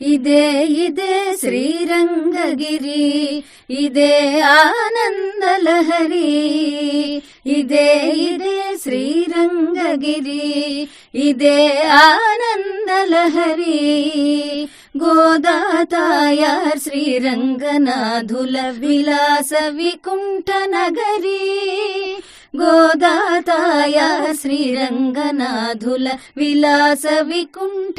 ఇదే ఇదే శ్రీరంగగిరి ఇదే ఆనందలహరి ఇదే ఇదే శ్రీరంగగిరి ఇదే ఆనందలహరి. గోదాతాయార్ శ్రీరంగనాథుల విలాస వికుంఠ నగరి గోదాతాయా శ్రీరంగనాథుల విలాస వికుంఠ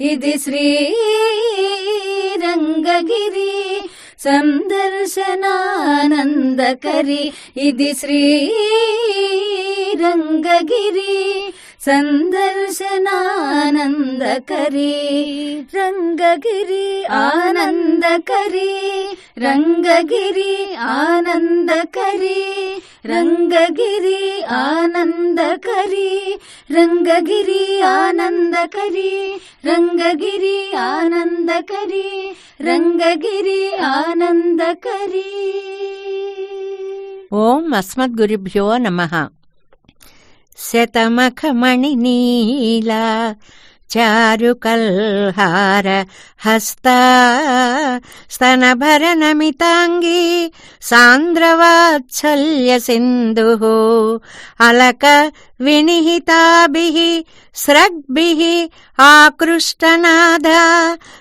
ఇది శ్రీ రంగగిరి సందర్శనానందకరి. ఇది శ్రీ सन्दर्शनानन्दकरी रङ्गगिरि आनन्दकरी रङ्गगिरि आनन्दकरी रङ्गगिरि आनन्दकरी रङ्गगिरि आनन्दकरी रङ्गगिरि आनन्दकरी रङ्गगिरि आनन्दकरी। ॐ अस्मद्गुरुभ्यो नमः। శతమఖమణినీలా చారుకల్హార హస్త స్తనభరణమితాంగీ సాంద్రవాత్సల్య సింధు అలక వినిహితాభిః స్రగ్భిः ఆకృష్టనాద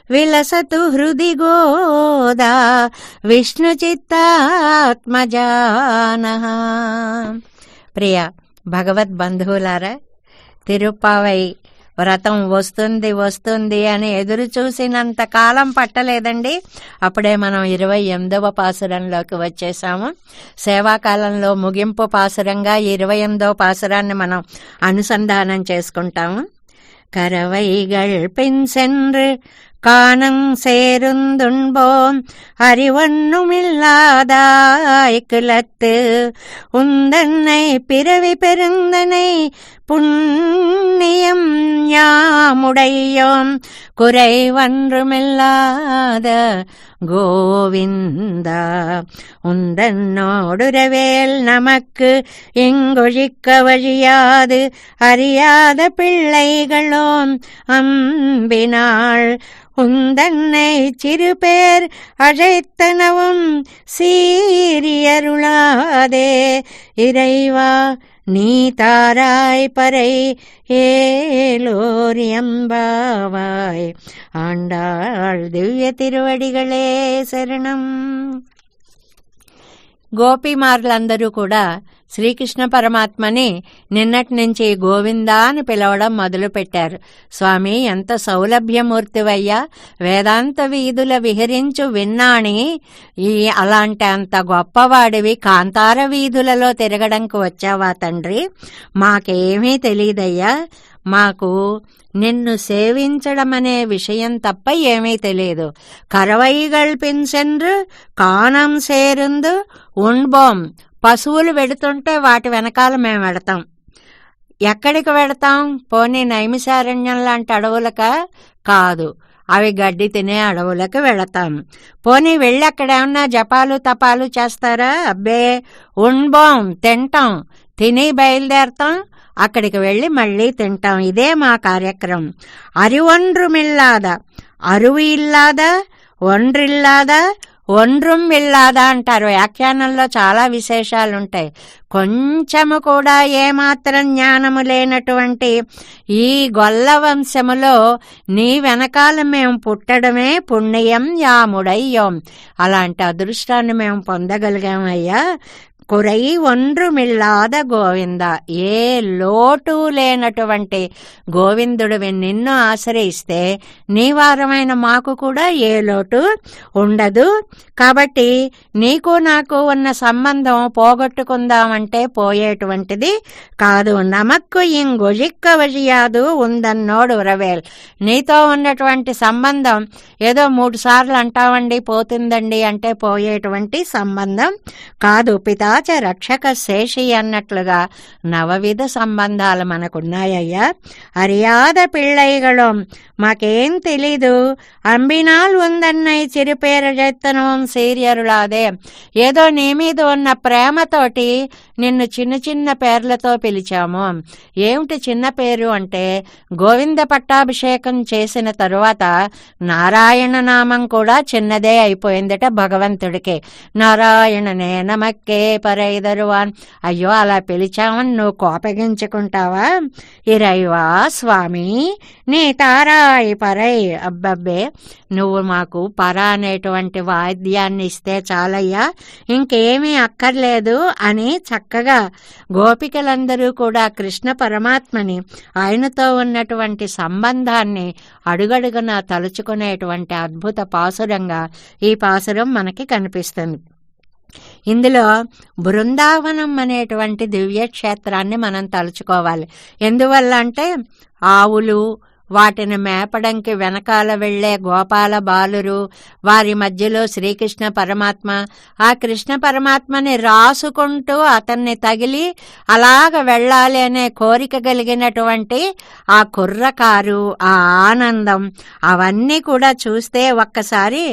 విలసతు హృది గోదా విష్ణుచిత్తాత్మజానః ప్రియా భగవద్బంధువులారా తిరుప్పావై వ్రతం వస్తుంది వస్తుంది అని ఎదురు చూసినంత కాలం పట్టలేదండి అప్పుడే మనం ఇరవై ఎనిమిదవ పాసురంలోకి వచ్చేసాము సేవాకాలంలో ముగింపు పాసురంగా ఈ ఇరవై ఎనిమిదవ పాసురాన్ని మనం అనుసంధానం చేసుకుంటాము கரவைகள் பின் சென்று காணங் சேருந்துண்போம் அறிவொன்னுமில்லாதாய் கிளத்து உந்தன்னை பிறவி பெருந்தனை புண்ணியம் யாமுடையோம். குறைவன்றுமில்லாத கோவிந்தா உந்தன்னோடுரவேல் நமக்கு எங்கொழிக்க வழியாது. அறியாத பிள்ளைகளோம் அம்பினாள் உந்தன்னை சிறுபேர் அழைத்தனவும் சீரியருளாதே. இறைவா நீ தாராய் பறை ஏலோரியம்பாவாய் ஆண்டாள் திவ்ய திருவடிகளே శరణం గోపీమార్లందరూ కూడా శ్రీకృష్ణ పరమాత్మని నిన్నటి నుంచి గోవిందా అని పిలవడం మొదలుపెట్టారు. స్వామి ఎంత సౌలభ్యమూర్తివయ్యా! వేదాంత వీధుల విహరించు విన్నాణి. ఈ అలాంటి అంత గొప్పవాడివి కాంతార వీధులలో తిరగడానికి వచ్చావా తండ్రి? మాకేమీ తెలియదయ్యా మాకు నిన్ను సేవించడం అనే విషయం తప్ప ఏమీ తెలియదు కరవైగల్ పిన్సెండ్రు కాణం సేరుందు ఉండ్బోం. పశువులు వెడుతుంటే వాటి వెనకాల మేము వెడతాం. ఎక్కడికి వెడతాం? పోనీ నైమిసారణ్యం లాంటి అడవులక కాదు. అవి గడ్డి తినే అడవులకు వెళతాం పోనీ వెళ్ళి అక్కడ ఏమన్నా జపాలు తపాలు చేస్తారా? అబ్బే ఉండ్బోం తింటాం. తిని బయలుదేరతాం. అక్కడికి వెళ్ళి మళ్ళీ తింటాం. ఇదే మా కార్యక్రమం. అరివొండ్రుమిల్లాద అరువు ఇల్లాదా ఒండ్రిల్లాదా ఒండ్రుం ఇల్లాదా అంటారు వ్యాఖ్యానంలో చాలా విశేషాలు ఉంటాయి కొంచెము కూడా ఏమాత్రం జ్ఞానము లేనటువంటి ఈ గొల్ల వంశములో నీ వెనకాల మేము పుట్టడమే పుణ్యం యాముడయ్యోం. అలాంటి అదృష్టాన్ని మేము పొందగలిగామయ్యా. కురై ఒండ్రుమిళ్ళాద గోవింద. ఏ లోటు లేనటువంటి గోవిందుడివి నిన్ను ఆశ్రయిస్తే నీవారమైన మాకు కూడా ఏ లోటు ఉండదు. కాబట్టి నీకు నాకు ఉన్న సంబంధం పోగొట్టుకుందామంటే పోయేటువంటిది కాదు. నమక్కు ఇంగుజిక్క వజియాదు ఉందన్నోడు ఉరవేల్. నీతో ఉన్నటువంటి సంబంధం ఏదో మూడు సార్లు అంటావండి పోతుందండి అంటే పోయేటువంటి సంబంధం కాదు. రాజ రక్షక శేషి అన్నట్లుగా నవవిధ సంబంధాలు మనకున్నాయ్యా అరియాద పిళ్ళైగళం. మాకేం తెలీదు. అంబినాల్ ఉందన్నై చిరుపేర జెత్తనం సీరియరులాదే. ఏదో నీ మీద ఉన్న ప్రేమతోటి నిన్ను చిన్న చిన్న పేర్లతో పిలిచాము. ఏమిటి చిన్న పేరు అంటే గోవింద పట్టాభిషేకం చేసిన తరువాత నారాయణ నామం కూడా చిన్నదే అయిపోయిందట భగవంతుడికి. నారాయణనే నమక్కే పరైదరువాన్ అయ్యో అలా పిలిచామని నువ్వు కోపగించుకుంటావా? ఇరైవా స్వామి నీ తారాయి పరై అబ్బబ్బే నువ్వు మాకు పర అనేటువంటి వాద్యాన్ని ఇస్తే చాలయ్యా. ఇంకేమీ అక్కర్లేదు అని చక్కగా గోపికలందరూ కూడా కృష్ణ పరమాత్మని ఆయనతో ఉన్నటువంటి సంబంధాన్ని అడుగడుగున తలుచుకునేటువంటి అద్భుత పాసురంగా ఈ పాసురం మనకి కనిపిస్తుంది. ఇందులో బృందావనం అనేటువంటి దివ్యక్షేత్రాన్ని మనం తలుచుకోవాలి. ఎందువల్ల అంటే ఆవులు వాటిని మేపడంకి వెనకాల వెళ్ళే గోపాల బాలురు వారి మధ్యలో శ్రీకృష్ణ పరమాత్మ. ఆ కృష్ణ పరమాత్మని రాసుకుంటూ అతన్ని తగిలి అలాగ వెళ్ళాలి అనే కోరిక కలిగినటువంటి ఆ కుర్రకారు ఆ ఆనందం అవన్నీ కూడా చూస్తే ఒక్కసారి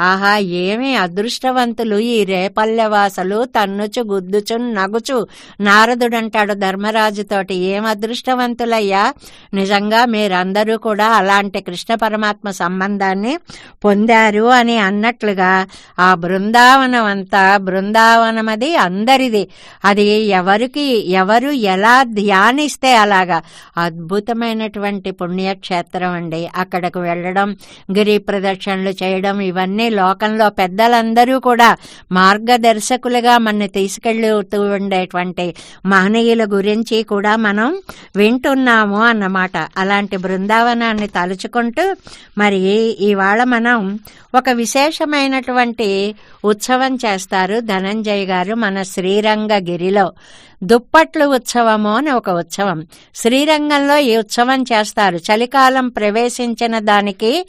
ఆహా ఏమి అదృష్టవంతులు ఈ రేపల్లెవాసలు తన్నుచు గుద్దుచు నగుచు. నారదుడంటాడు ధర్మరాజుతోటి ఏం అదృష్టవంతులయ్యా? నిజంగా మీరందరూ కూడా అలాంటి కృష్ణ పరమాత్మ సంబంధాన్ని పొందారు అని అన్నట్లుగా ఆ బృందావనం అంతా బృందావనం అది అందరిది. అది ఎవరికి ఎవరు ఎలా ధ్యానిస్తే అలాగా? అద్భుతమైనటువంటి పుణ్యక్షేత్రం అండి. అక్కడకు వెళ్ళడం గిరి ప్రదక్షిణలు చేయడం ఇవన్నీ లోకంలో పెద్దలందరూ కూడా మార్గదర్శకులుగా మన తీసుకెళ్ళుతూ ఉండేటువంటి మహనీయుల గురించి కూడా మనం వింటున్నాము అన్నమాట. అలాంటి బృందావనాన్ని తలుచుకుంటూ మరి ఇవాళ మనం ఒక విశేషమైనటువంటి ఉత్సవం చేస్తారు. ధనంజయ్ గారు మన శ్రీరంగగిరిలో. దుప్పట్లు ఉత్సవము అని ఒక ఉత్సవం. శ్రీరంగంలో ఈ ఉత్సవం చేస్తారు. చలికాలం ప్రవేశించిన దానికి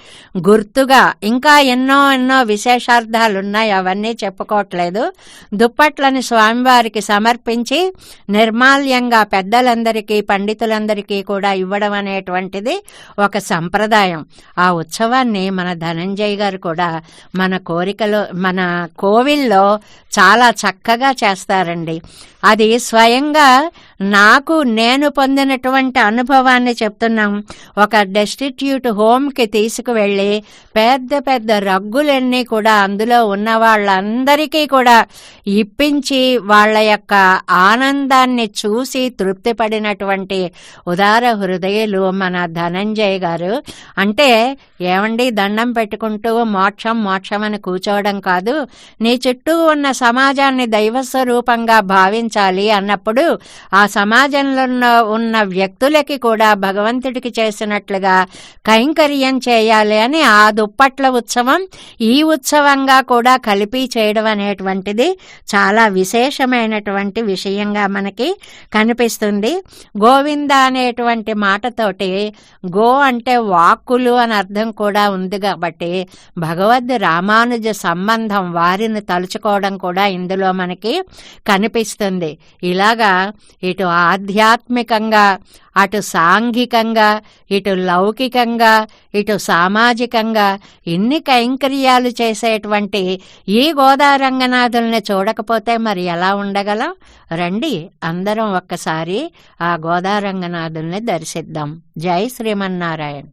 గుర్తుగా ఇంకా ఎన్నో ఎన్నో విశేషార్థాలు ఉన్నాయి అవన్నీ చెప్పుకోవట్లేదు. దుప్పట్లని స్వామివారికి సమర్పించి నిర్మాల్యంగా పెద్దలందరికీ పండితులందరికీ కూడా ఇవ్వడం అనేటువంటిది ఒక సంప్రదాయం. ఆ ఉత్సవాన్ని మన ధనంజయ్ గారు కూడా మన కోరికలో మన కోవిల్లో చాలా చక్కగా చేస్తారండి. అది गायंगाळ నాకు నేను పొందినటువంటి అనుభవాన్ని చెప్తున్నాం. ఒక డెస్టిట్యూట్ హోమ్కి తీసుకువెళ్ళి పెద్ద పెద్ద రగ్గులన్నీ కూడా అందులో ఉన్న వాళ్ళందరికీ కూడా ఇప్పించి వాళ్ళ యొక్క ఆనందాన్ని చూసి తృప్తిపడినటువంటి ఉదార హృదయులు మన ధనంజయ్ గారు. అంటే ఏమండి దండం పెట్టుకుంటూ మోక్షం మోక్షం అని కూర్చోవడం కాదు నీ చుట్టూ ఉన్న సమాజాన్ని దైవస్వరూపంగా భావించాలి అన్నప్పుడు ఆ సమాజంలో ఉన్న ఉన్న వ్యక్తులకి కూడా భగవంతుడికి చేసినట్లుగా కైంకర్యం చేయాలి అని ఆ దుప్పట్ల ఉత్సవం ఈ ఉత్సవంగా కూడా కలిపి చేయడం అనేటువంటిది చాలా విశేషమైనటువంటి విషయంగా మనకి కనిపిస్తుంది. గోవింద అనేటువంటి మాటతోటి గో అంటే వాక్కులు అని అర్థం కూడా ఉంది కాబట్టి భగవద్ రామానుజ సంబంధం వారిని తలుచుకోవడం కూడా ఇందులో మనకి కనిపిస్తుంది. ఇలాగా ఇటు ఆధ్యాత్మికంగా అటు సాంఘికంగా ఇటు లౌకికంగా ఇటు సామాజికంగా ఇన్ని కైంకర్యాలు చేసేటువంటి ఈ గోదారంగనాథుల్ని చూడకపోతే మరి ఎలా ఉండగలం? రండి అందరం ఒక్కసారి ఆ గోదారంగనాథుల్ని దర్శిద్దాం. జై శ్రీమన్నారాయణ.